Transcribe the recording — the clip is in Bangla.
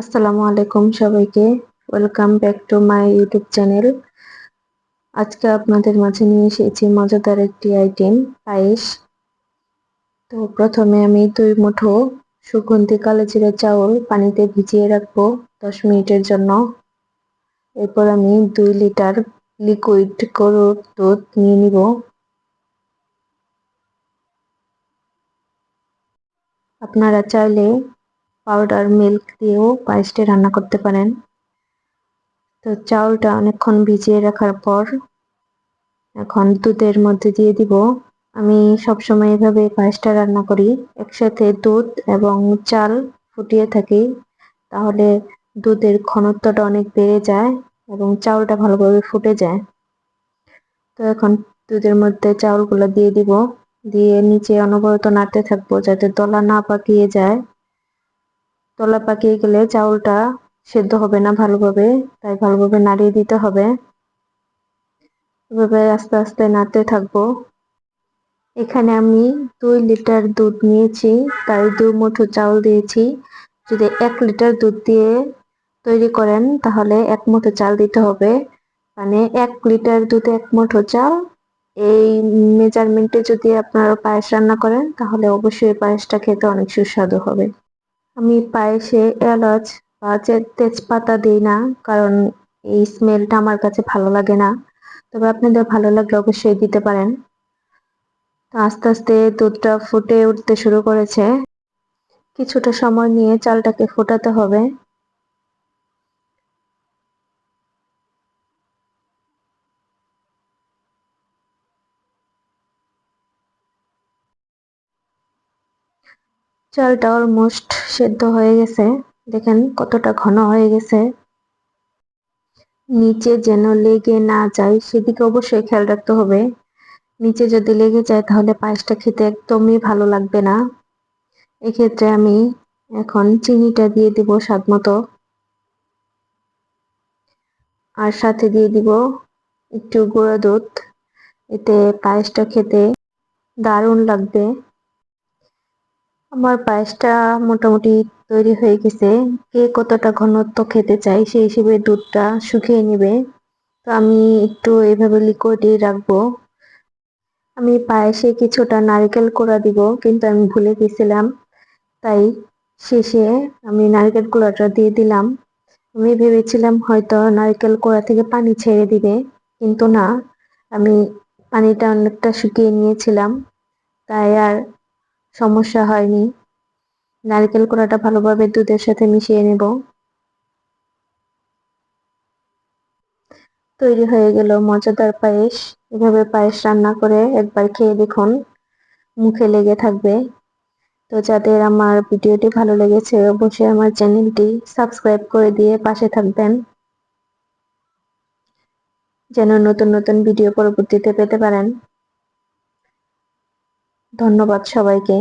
আসসালামু আলাইকুম সবাইকে। Welcome back to my YouTube channel আজকে আপনাদের মাঝে নিয়ে এসেছি মজাদার একটি আইটেম পায়েস। তো প্রথমে আমি দুই মুঠো সুগন্ধি কালোজিরা চাউল পানিতে ভিজিয়ে রাখব দশ মিনিটের জন্য। এরপর আমি দুই লিটার লিকুইড গরুর দুধ নিয়ে নিব। আপনারা চাইলে পাউডার, মিল্ক দিয়েও পায়েসটি রান্না করতে পারেন। তো চাউলটা অনেকক্ষণ ভিজিয়ে রাখার পর এখন দুধের মধ্যে দিয়ে দিব। আমি সবসময় এভাবে পায়েসটা রান্না করি। একসাথে দুধ এবং চাল ফুটিয়ে থাকি, তাহলে দুধের ঘনত্বটা অনেক বেড়ে যায় এবং চাউলটা ভালোভাবে ফুটে যায়। তো এখন দুধের মধ্যে চাউলগুলো দিয়ে দিব। দিয়ে নিচে অনবরত নাড়তে থাকব যাতে দলা না পাকিয়ে যায়। তলা পাকিয়ে গেলে চাউলটা সেদ্ধ হবে না ভালোভাবে, তাই ভালোভাবে নাড়িয়ে দিতে হবে। এভাবে আস্তে আস্তে নাড়তে থাকব। এখানে আমি দুই লিটার দুধ নিয়েছি, তাই দু মুঠো চাউল দিয়েছি। যদি এক লিটার দুধ দিয়ে তৈরি করেন, তাহলে এক মুঠো চাল দিতে হবে। মানে এক লিটার দুধে এক মুঠো চাল। এই মেজারমেন্টে যদি আপনারা পায়েস রান্না করেন, তাহলে অবশ্যই পায়েসটা খেতে অনেক সুস্বাদু হবে। আমি পায়েসে এলাচ বা তেজপাতা দিই না, কারণ এই স্মেলটা আমার কাছে ভালো লাগে না। তবে আপনাদের ভালো লাগলে অবশ্যই দিতে পারেন। তো আস্তে আস্তে দুধটা ফুটে উঠতে শুরু করেছে। কিছুটা সময় নিয়ে চালটাকে ফোটাতে হবে। চালটা অলমোস্ট সেদ্ধ হয়ে গেছে। দেখেন কতটা ঘন হয়ে গেছে। নিচে যেন লেগে না যায়, সেদিকে অবশ্যই খেয়াল রাখতে হবে। নিচে যদি লেগে যায়, তাহলে পায়েসটা খেতে একদমই ভালো লাগবে না। এক্ষেত্রে আমি এখন চিনিটা দিয়ে দিব স্বাদ মতো। আর সাথে দিয়ে দিব একটু গুঁড়ো দুধ। এতে পায়েসটা খেতে দারুণ লাগবে। আমার পায়েসটা মোটামুটি তৈরি হয়ে গেছে। কে কতটা ঘনত্ব খেতে চাই সেই হিসেবে দুধটা শুকিয়ে নেবে। তো আমি একটু এভাবে লিকুইডই রাখব। আমি পায়েসে কিছুটা নারকেল কোড়া দিব, কিন্তু আমি ভুলে গেছিলাম। তাই শেষে আমি নারকেল কোড়াটা দিয়ে দিলাম। আমি ভেবেছিলাম হয়তো নারকেল কোড়া থেকে পানি ছেড়ে দিবে, কিন্তু না। আমি পানিটা অনেকটা শুকিয়ে নিয়েছিলাম। তাই আর সমস্যা হয়নি। নারকেল কোড়াটা ভালোভাবে দুধের সাথে মিশিয়ে নেব। তৈরি হয়ে গেল মজাদার পায়েস। এভাবে পায়েস রান্না করে একবার খেয়ে দেখুন, মুখে লেগে থাকবে। তো যাদের আমার ভিডিওটি ভালো লেগেছে, অবশ্যই আমার চ্যানেলটি সাবস্ক্রাইব করে দিয়ে পাশে থাকবেন। যেন নতুন নতুন ভিডিও পরবর্তীতে পেতে পারেন। ধন্যবাদ সবাইকে।